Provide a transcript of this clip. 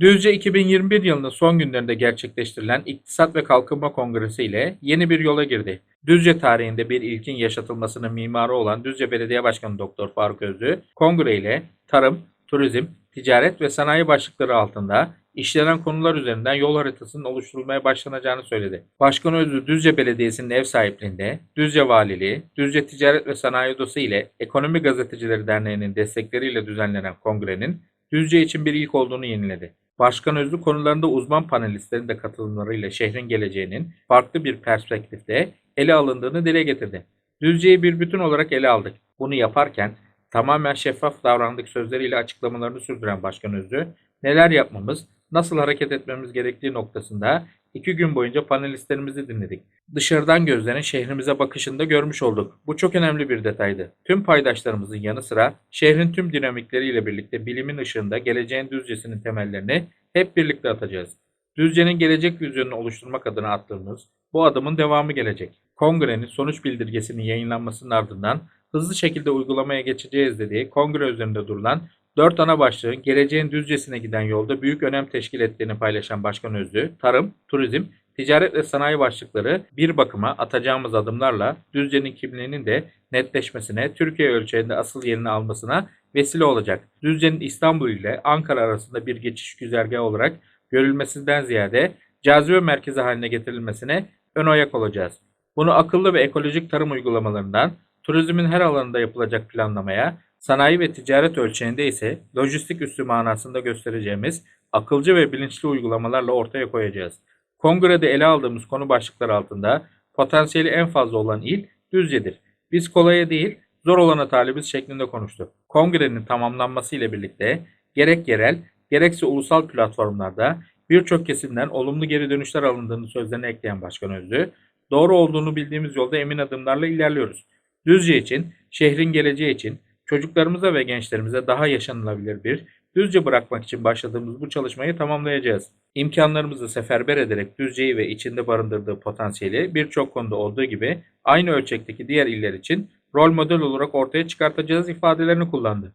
Düzce 2021 yılının son günlerinde gerçekleştirilen İktisat ve Kalkınma Kongresi ile yeni bir yola girdi. Düzce tarihinde bir ilkin yaşatılmasının mimarı olan Düzce Belediye Başkanı Doktor Faruk Özlü, kongre ile tarım, turizm, ticaret ve sanayi başlıkları altında işlenen konular üzerinden yol haritasının oluşturulmaya başlanacağını söyledi. Başkan Özlü Düzce Belediyesi'nin ev sahipliğinde Düzce Valiliği, Düzce Ticaret ve Sanayi Odası ile Ekonomi Gazetecileri Derneği'nin destekleriyle düzenlenen kongrenin Düzce için bir ilk olduğunu yeniledi. Başkan Özlü konularında uzman panelistlerin de katılımlarıyla şehrin geleceğinin farklı bir perspektifte ele alındığını dile getirdi. Düzce'yi bir bütün olarak ele aldık. Bunu yaparken tamamen şeffaf davrandık sözleriyle açıklamalarını sürdüren Başkan Özlü, neler yapmamız, nasıl hareket etmemiz gerektiği noktasında iki gün boyunca panelistlerimizi dinledik. Dışarıdan gözlerin şehrimize bakışında görmüş olduk. Bu çok önemli bir detaydı. Tüm paydaşlarımızın yanı sıra şehrin tüm dinamikleriyle birlikte bilimin ışığında geleceğin Düzce'sinin temellerini hep birlikte atacağız. Düzce'nin gelecek vizyonunu oluşturmak adına attığımız bu adımın devamı gelecek. Kongrenin sonuç bildirgesinin yayınlanmasının ardından hızlı şekilde uygulamaya geçeceğiz dediği kongre üzerinde durulan dört ana başlığın geleceğin Düzce'sine giden yolda büyük önem teşkil ettiğini paylaşan Başkan Özlü, tarım, turizm, ticaret ve sanayi başlıkları bir bakıma atacağımız adımlarla Düzce'nin kimliğinin de netleşmesine, Türkiye ölçeğinde asıl yerini almasına vesile olacak. Düzce'nin İstanbul ile Ankara arasında bir geçiş güzergahı olarak görülmesinden ziyade cazibe merkezi haline getirilmesine ön ayak olacağız. Bunu akıllı ve ekolojik tarım uygulamalarından, turizmin her alanında yapılacak planlamaya, sanayi ve ticaret ölçeğinde ise lojistik üssü manasında göstereceğimiz akılcı ve bilinçli uygulamalarla ortaya koyacağız. Kongrede ele aldığımız konu başlıkları altında potansiyeli en fazla olan il Düzce'dir. Biz kolaya değil, zor olana talibiz şeklinde konuştu. Kongrenin tamamlanması ile birlikte gerek yerel, gerekse ulusal platformlarda birçok kesimden olumlu geri dönüşler alındığını sözlerine ekleyen Başkan Özlü, doğru olduğunu bildiğimiz yolda emin adımlarla ilerliyoruz. Düzce için, şehrin geleceği için, çocuklarımıza ve gençlerimize daha yaşanılabilir bir Düzce bırakmak için başladığımız bu çalışmayı tamamlayacağız. İmkanlarımızı seferber ederek Düzce'yi ve içinde barındırdığı potansiyeli birçok konuda olduğu gibi aynı ölçekteki diğer iller için rol model olarak ortaya çıkartacağız ifadelerini kullandı.